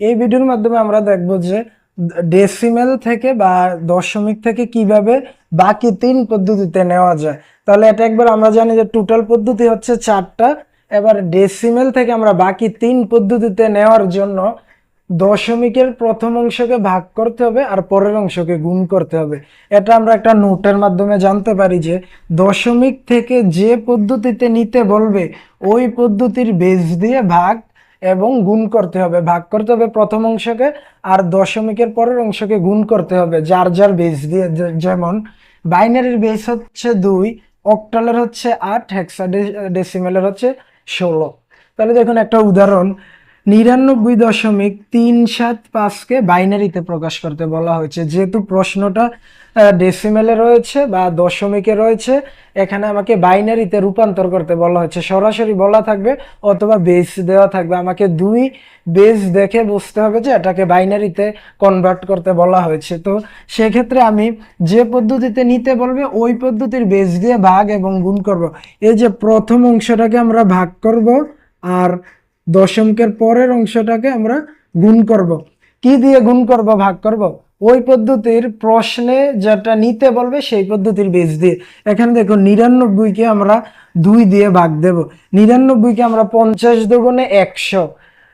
এই ভিডিওর মাধ্যমে আমরা দেখব যে ডেসিমেল থেকে বা দশমিক থেকে কীভাবে বাকি তিন পদ্ধতিতে নেওয়া যায়। তাহলে এটা একবার আমরা জানি যে টোটাল পদ্ধতি হচ্ছে চারটা। এবার ডেসিমেল থেকে আমরা বাকি তিন পদ্ধতিতে নেওয়ার জন্য দশমিকের প্রথম অংশকে ভাগ করতে হবে আর পরের অংশকে গুণ করতে হবে। এটা আমরা একটা নোটের মাধ্যমে জানতে পারি যে দশমিক থেকে যে পদ্ধতিতে নিতে বলবে, ওই পদ্ধতির বেস দিয়ে ভাগ এবং গুণ করতে হবে। ভাগ করতে হবে প্রথম অংশকে আর দশমিকের পরের অংশকে গুণ করতে হবে, যার যার বেস দিয়ে যেমন বাইনারির বেস হচ্ছে দুই অক্টালের হচ্ছে আট হেক্সা ডেসিমেলের হচ্ছে ষোলো। তাহলে দেখুন একটা উদাহরণ। নিরানব্বই দশমিক তিন সাত পাঁচকে বাইনারিতে প্রকাশ করতে বলা হয়েছে। যেহেতু প্রশ্নটা ডেসিমেলে রয়েছে বা দশমিকে রয়েছে, এখানে আমাকে বাইনারিতে রূপান্তর করতে বলা হয়েছে। সরাসরি বলা থাকবে অথবা বেস দেওয়া থাকবে। আমাকে দুই বেস দেখে বুঝতে হবে যে এটাকে বাইনারিতে কনভার্ট করতে বলা হয়েছে। তো সেক্ষেত্রে আমি যে পদ্ধতিতে নিতে বলবে, ওই পদ্ধতির বেস দিয়ে ভাগ এবং গুণ করব। এই যে প্রথম অংশটাকে আমরা ভাগ করব, আর দশমিকের পরের অংশটাকে আমরা গুণ করব। কি দিয়ে গুণ করব, ভাগ করব? ওই পদ্ধতির প্রশ্নে যেটা নিতে বলবে সেই পদ্ধতির বেস দিয়ে। এখানে দেখো নিরানব্বইকে আমরা দুই দিয়ে ভাগ দেব। নিরানব্বইকে আমরা পঞ্চাশ দুগুণে একশো।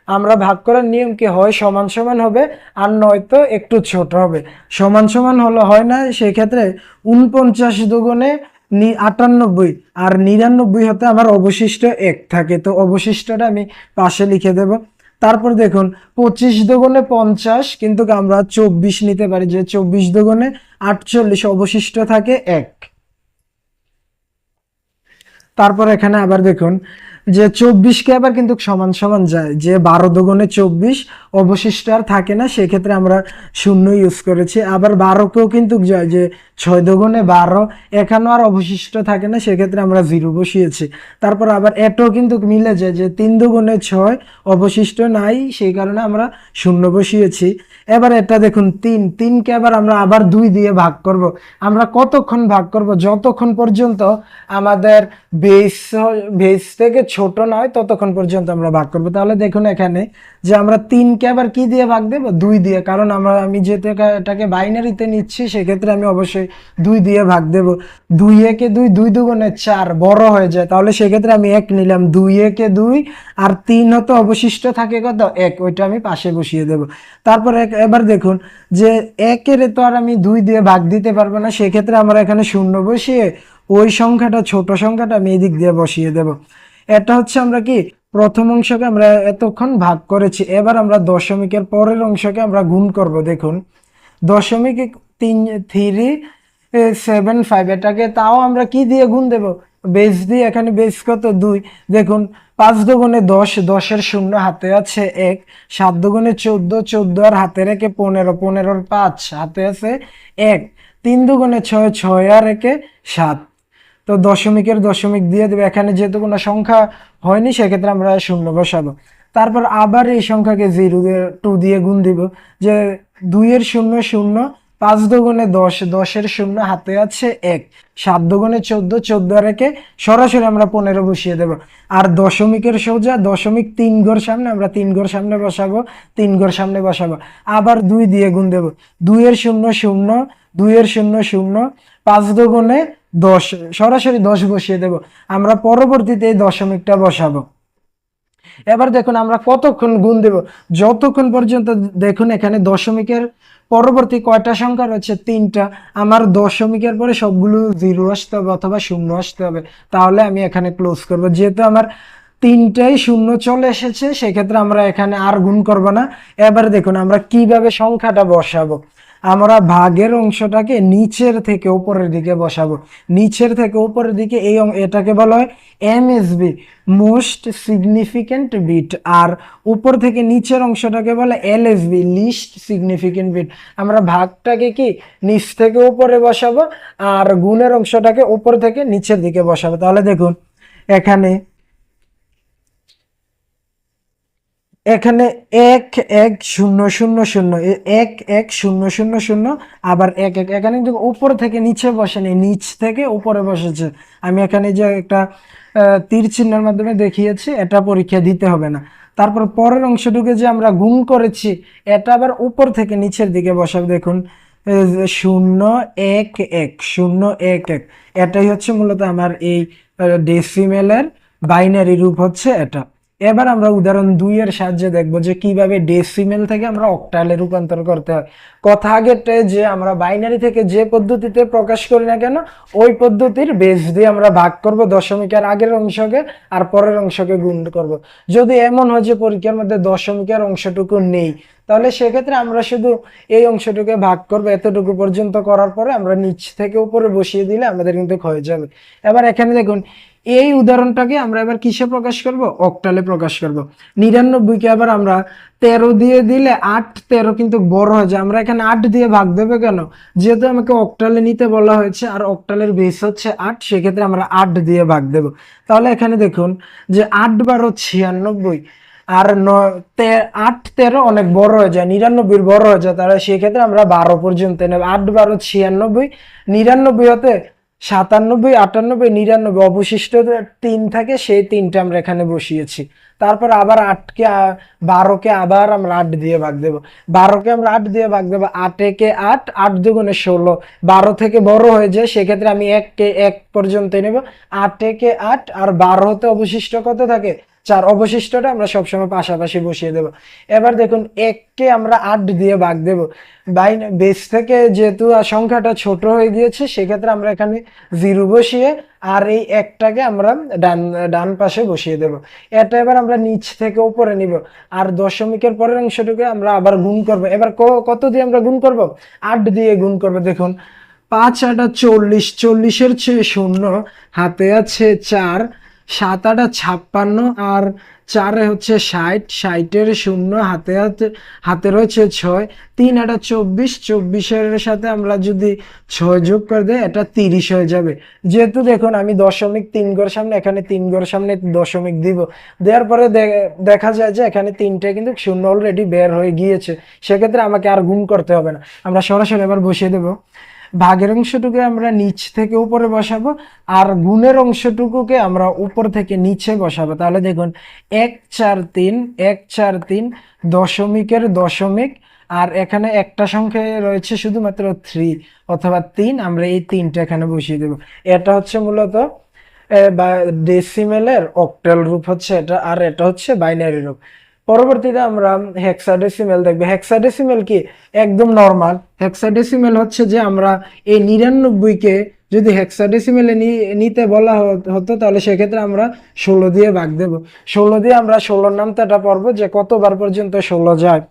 আমরা ভাগ করার নিয়ম কি হয়? সমান সমান হবে আর নয়তো একটু ছোট হবে। সমান সমান হলো হয় না, সেক্ষেত্রে উনপঞ্চাশ দুগুণে নি আটানব্বই আর নিরানব্বই হতে আমার অবশিষ্ট এক থাকে। তো অবশিষ্টটা আমি পাশে লিখে দেব। তারপর দেখুন, পঁচিশ দোগুণে পঞ্চাশ, কিন্তু আমরা চব্বিশ নিতে পারি। যে চব্বিশ দোগুণে আটচল্লিশ অবশিষ্ট থাকে, এক। তারপর এখানে আবার দেখুন যে চব্বিশকে আবার কিন্তু সমান সমান যায়। যে বারো দুগুণে চব্বিশ অবশিষ্ট আর থাকে না, সেক্ষেত্রে আমরা শূন্য ইউজ করেছি। আবার বারোকেও কিন্তু যায় যে ছয় দুগুণে বারো, এখানেও আর অবশিষ্ট থাকে না, সেক্ষেত্রে আমরা জিরো বসিয়েছি। তারপর আবার এটাও কিন্তু মিলে যায় যে তিন দুগুণে ছয় অবশিষ্ট নাই, সেই কারণে আমরা শূন্য বসিয়েছি। এবার এটা দেখুন, তিন, তিনকে আবার আমরা আবার দুই দিয়ে ভাগ করব। আমরা কতক্ষণ ভাগ করব? যতক্ষণ পর্যন্ত আমাদের বেস বেস থেকে ছোট নয়, ততক্ষণ পর্যন্ত আমরা ভাগ করব। তাহলে দেখুন এখানে যে আমরা তিনকে আবার কি দিয়ে ভাগ দেব? দুই দিয়ে। কারণ আমরা, আমি যেহেতু এটাকে বাইনারিতে নিচ্ছি, সেক্ষেত্রে আমি অবশ্যই দুই দিয়ে ভাগ দেব। দুই একে দুই দুই দুগুণে চার বড় হয়ে যায়। তাহলে সেক্ষেত্রে আমি এক নিলাম। দুই একে দুই আর তিন হতো অবশিষ্ট থাকে কত? এক। ওইটা আমি পাশে বসিয়ে দেব। তারপর এবার দেখুন যে একের তো আর আমি দুই দিয়ে ভাগ দিতে পারব না। সেক্ষেত্রে আমরা এখানে শূন্য বসিয়ে ওই সংখ্যাটা, ছোট সংখ্যাটা আমি এদিক দিয়ে বসিয়ে দেব। এটা হচ্ছে আমরা কি? প্রথম অংশকে আমরা এতক্ষণ ভাগ করেছি। এবার আমরা দশমিকের পরের অংশকে আমরা গুণ করব, দেখুন। দশমিক তিন, থ্রি সেভেন, ফাইভ, এটাকে তাও আমরা কি দিয়ে গুণ দেব? বেস দিয়ে, এখানে বেস কত? দুই। দেখুন, পাঁচ দুগুণে দশ, দশের শূন্য হাতে আছে এক। সাত দুগুণে চোদ্দ চোদ্দ আর হাতে রেখে পনেরো, পনেরোর পাঁচ হাতে আছে এক। তিন দুগুণে ছয় ছয় আর একে সাত। তো দশমিকের দশমিক দিয়ে দেবে। এখানে যেহেতু কোনো সংখ্যা হয়নি, সেক্ষেত্রে আমরা শূন্য বসাবো। তারপর আবার এই সংখ্যাকে জিরো দিয়ে টু দিয়ে গুণ দিব, যে দুইয়ের শূন্য শূন্য, পাঁচ দুগুণে দশ, দশের শূন্য হাতে আছে এক। সাত দুগুণে চোদ্দ চোদ্দ রেখে সরাসরি আমরা পনেরো বসিয়ে দেব। আর দশমিকের সোজা, দশমিক তিন ঘর সামনে, আমরা তিন ঘর সামনে বসাবো, তিন ঘর সামনে বসাবো। আবার দুই দিয়ে গুণ দেব। দুইয়ের শূন্য শূন্য, দুইয়ের শূন্য শূন্য, পাঁচ দুগুণে দশ, সরাসরি দশ বসিয়ে দেব। আমরা পরবর্তীতে এই দশমিকটা বসাবো। এবার দেখুন আমরা কতক্ষণ গুণ দেব। যতক্ষণ পর্যন্ত দেখুন এখানে দশমিকের পরবর্তী কয়টা সংখ্যা রয়েছে? তিনটা। আমার দশমিকের পরে সবগুলো জিরো আসতে হবে অথবা শূন্য আসতে হবে। তাহলে আমি এখানে ক্লোজ করব। যেহেতু আমার তিনটাই শূন্য চলে এসেছে, সেক্ষেত্রে আমরা এখানে আর গুণ করব না। এবার দেখুন আমরা কীভাবে সংখ্যাটা বসাবো। আমরা ভাগের অংশটাকে নিচের থেকে উপরের দিকে বসাবো। নিচের থেকে উপরের দিকে এই এটাকে বলা হয় এমএসবি, মোস্ট সিগনিফিক্যান্ট বিট। আর উপর থেকে নিচের অংশটাকে বলে এলএসবি, লিস্ট সিগনিফিক্যান্ট বিট। আমরা ভাগটাকে কি নিচ থেকে উপরে বসাবো, আর গুণের অংশটাকে উপর থেকে নিচের দিকে বসাবো। তাহলে দেখুন, এখানে এখানে এক এক, শূন্য শূন্য শূন্য এক এক, শূন্য শূন্য শূন্য, আবার এক এক, এখানে কিন্তু উপর থেকে নিচে বসেনি নিচ থেকে উপরে বসেছে। আমি এখানে যে একটা তীর চিহ্নের মাধ্যমে দেখিয়েছি, এটা পরীক্ষা দিতে হবে না। তারপর পরের অংশটুকু যে আমরা গুণ করেছি, এটা আবার উপর থেকে নিচের দিকে বসাবো, দেখুন। শূন্য, এক এক, শূন্য, এক এক, এটাই হচ্ছে মূলত আমার এই ডেসিমেলের বাইনারি রূপ হচ্ছে এটা। এবার আমরা উদাহরণ দুই এর সাহায্যে দেখব যে কীভাবে ডেসিমেল থেকে আমরা অক্টালে রূপান্তর করতে হয়। কথা আগেরটা যে আমরা বাইনারি থেকে যে পদ্ধতিতে প্রকাশ করি না কেন, ওই পদ্ধতির বেস দিয়ে আমরা ভাগ করব দশমিকের আগের অংশকে আর পরের অংশকে গুণ করব। যদি এমন হয় যে পরীক্ষার মধ্যে দশমিকের অংশটুকু নেই তাহলে সেক্ষেত্রে আমরা শুধু এই অংশটুকে ভাগ করব, এতটুকু পর্যন্ত করার পরে আমরা নিচ থেকে উপরে বসিয়ে দিলে আমাদের কিন্তু হয়ে যাবে। এবার এখানে দেখুন, এই উদাহরণটাকে আমরা এবার কিসে প্রকাশ করব? অক্টালে প্রকাশ করব। নিরানব্বইকে আবার আমরা তেরো দিয়ে দিলে আট, তেরো কিন্তু বড় হয়ে যায় আমরা এখানে আট দিয়ে ভাগ দেবে কেন? যেহেতু আমাকে অক্টালে নিতে বলা হয়েছে আর অক্টালের বেস হচ্ছে আট, সেক্ষেত্রে আমরা আট দিয়ে ভাগ দেব। তাহলে এখানে দেখুন যে আট বারো ছিয়ানব্বই আর আট, তেরো অনেক বড় হয়ে যায় নিরানব্বই বড় হয়ে যায়, তাহলে সেক্ষেত্রে আমরা বারো পর্যন্ত নেব। আট বারো ছিয়ানব্বই, নিরানব্বই হতে সাতানব্বই, আটানব্বই, নিরানব্বই, অবশিষ্ট তিন থাকে, সেই তিনটা আমরা এখানে বসিয়েছি। তারপর আবার আটকে বারোকে আবার আমরা আট দিয়ে ভাগ দেবো। বারোকে আমরা আট দিয়ে ভাগ দেবো, আটেকে আট আট দুগুণে ষোলো। বারো থেকে বড় হয়ে যায়, সেক্ষেত্রে আমি এককে এক পর্যন্ত নেব। আটেকে আট, আর বারো হতে অবশিষ্ট কত থাকে? চার অবশিষ্টটা আমরা সবসময় পাশাপাশি বসিয়ে দেব। এবার দেখুন, এককে আমরা আট দিয়ে ভাগ দেব। বাই বেস থেকে যেহেতু সংখ্যাটা ছোট হয়ে গিয়েছে, সেক্ষেত্রে আমরা এখানে জিরো বসিয়ে আর এই একটাকে আমরা ডান ডান পাশে বসিয়ে দেব। এটা এবার আমরা নিচ থেকে উপরে নিব। আর দশমিকের পরের অংশটুকু আমরা আবার গুণ করব। এবার কত দিয়ে আমরা গুণ করব? আট দিয়ে গুণ করব। দেখুন, পাঁচ আটা চল্লিশ, চল্লিশের চেয়ে শূন্য, হাতে আছে চার সাত আটা ছাপ্পান্ন আর চারে হচ্ছে ষাট, ষাটের শূন্য, হাতে হাতে হাতে রয়েছে ছয়। তিন আটা চব্বিশ, চব্বিশের সাথে আমরা যদি ছয় যোগ করে দেয় এটা তিরিশ হয়ে যাবে। যেহেতু দেখুন, আমি দশমিক তিন ঘর সামনে, এখানে তিন ঘর সামনে দশমিক দিব। দেওয়ার পরে দেখা যায় যে এখানে তিনটে কিন্তু শূন্য অলরেডি বের হয়ে গিয়েছে। সেক্ষেত্রে আমাকে আর গুণ করতে হবে না। আমরা সরাসরি এবার বসিয়ে দেবো। ভাগের অংশটুকু আমরা নিচ থেকে উপরে বসাবো, আর গুণের অংশটুকুকে আমরা উপর থেকে নিচে বসাবো। তাহলে দেখুন, এক চার তিন, এক চার তিন, দশমিকের দশমিক, আর এখানে একটা সংখ্যায় রয়েছে শুধুমাত্র থ্রি অথবা তিন, আমরা এই তিনটা এখানে বসিয়ে দেবো। এটা হচ্ছে মূলত বা ডেসিমেলের অক্টাল রূপ হচ্ছে এটা, আর এটা হচ্ছে বাইনারি রূপ। পরবর্তীতে আমরা হেক্সাডেসিমেল দেখব। হেক্সাডেসিমেল কি? একদম নর্মাল হেক্সাডেসিমেল হচ্ছে যে আমরা এই নিরানব্বইকে যদি হেক্সাডেসিমেলে নিতে বলা হতো, তাহলে সেক্ষেত্রে আমরা ষোলো দিয়ে ভাগ দেবো। ষোলো দিয়ে আমরা ষোলোর নামতাটা পড়ব যে কতবার পর্যন্ত ষোলো যায়।